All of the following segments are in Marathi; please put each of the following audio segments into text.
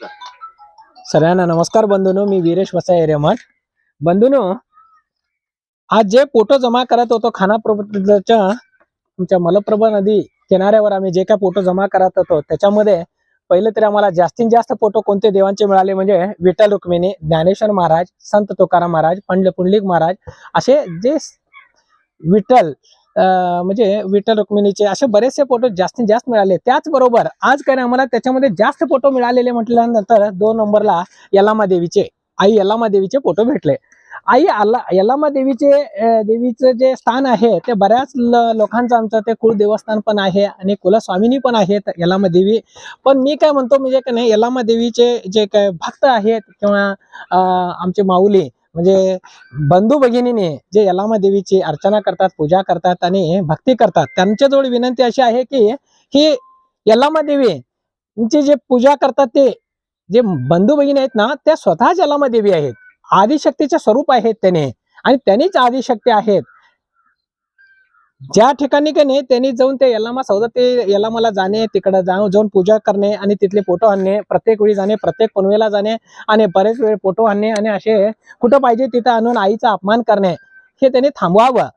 सगळ्यांना नमस्कार बंधूनो मी वीरेश वसाई रेमठ. बंधूनो आज जे फोटो जमा करत होतो खानाप्रभूच्या तुमच्या मलप्रभा नदी किनाऱ्यावर आम्ही जे काय फोटो जमा करत होतो त्याच्यामध्ये पहिले तरी आम्हाला जास्तीत जास्त फोटो कोणते देवांचे मिळाले म्हणजे विठ्ठल रुक्मिणी ज्ञानेश्वर महाराज संत तुकाराम महाराज पंड पुंडलिक महाराज असे जे विठ्ठल म्हणजे विठ्ठल रुक्मिणीचे असे बरेचसे फोटो जास्तीत जास्त मिळाले. त्याचबरोबर आज काय आम्हाला त्याच्यामध्ये जास्त फोटो मिळालेले म्हटल्यानंतर दोन नंबरला यलामा देवीचे आई यलामा देवीचे फोटो भेटले. आई अल्ला यलामा देवीचे देवीचं जे स्थान आहे ते बऱ्याच लोकांचं आमचं ते कुळ देवस्थान पण आहे आणि कुलस्वामिनी पण आहेत यलामा देवी. पण मी काय म्हणतो म्हणजे का नाही यलामा देवीचे जे काय भक्त आहेत किंवा अं, आमचे माऊली म्हणजे बंधू भगिनीने जे यलामा देवीची अर्चना करतात पूजा करतात आणि भक्ती करतात त्यांच्याजवळ विनंती अशी आहे की ही यलामा देवीची जे पूजा करतात ते जे बंधू भगिनी आहेत ना त्या स्वतःच यलामा देवी आहेत. आदिशक्तीचे स्वरूप आहेत त्याने आणि त्यांनीच आदिशक्ती आहेत. ज्या ठिकाणी का नाही त्यांनी जाऊन ते यलामा सौदा ते यलामाला जाणे तिकडे जाऊन जाऊन पूजा करणे आणि तिथले फोटो आणणे प्रत्येक वेळी जाणे प्रत्येक पनवेला जाणे आणि बरेच वेळ फोटो आणणे आणि असे कुठं पाहिजे तिथं आणून आईचा अपमान करणे हे त्यांनी थांबवावं.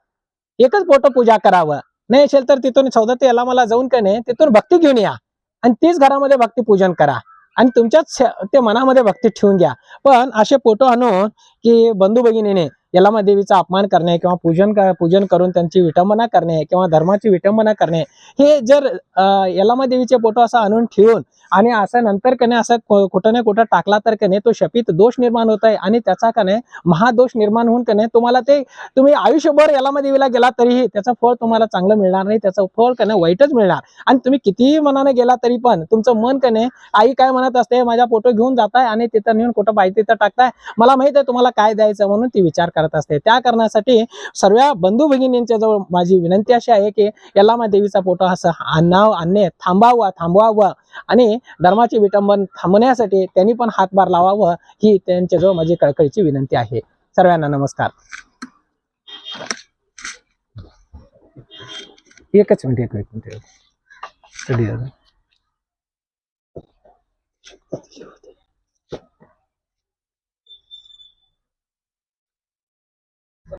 एकच फोटो पूजा करावं. नाही असेल तर तिथून सौदा ते याला जाऊन का नाही तिथून भक्ती घेऊन या आणि तीच घरामध्ये भक्ती पूजन करा आणि तुमच्याच ते मनामध्ये भक्ती ठेवून घ्या. पण असे फोटो आणून की बंधू भगिनीने यलामा देवीचा अपमान करणे किंवा पूजन पूजन करून त्यांची विटंबना करणे किंवा धर्माची विटंबना करणे हे जर यलामा देवीचे फोटो असं आणून ठेवून आणि असं नंतर कने असं कुठं ना कुठं टाकला तर कने तो शपित दोष निर्माण होत आहे आणि त्याचा कने महादोष निर्माण होऊन कने तुम्हाला ते तुम्ही आयुष्यभर यलामा देवीला गेला तरीही त्याचं फळ तुम्हाला चांगलं मिळणार नाही त्याचं फळ कने वाईटच मिळणार. आणि तुम्ही कितीही मनाने गेला तरी पण तुमचं मन कने आई काय म्हणत असते माझा फोटो घेऊन जाताय आणि तिथं नेऊन कुठं पाहिजे तिथं टाकताय मला माहीत आहे तुम्हाला काय द्यायचं म्हणून ती विचार करत असते. त्या कारणासाठी सर्व बंधू भगिनींच्या जवळ माझी विनंती अशी आहे की यलामा देवीचा फोटो असं आणाव आणणे थांबावा थांबवावं आणि धर्माचे विटंबन थांबवण्यासाठी त्यांनी पण हातभार लावावं ही त्यांच्याजवळ माझी कळकळीची विनंती आहे. सर्वांना नमस्कार. एकच मिनिट एक मिनिट.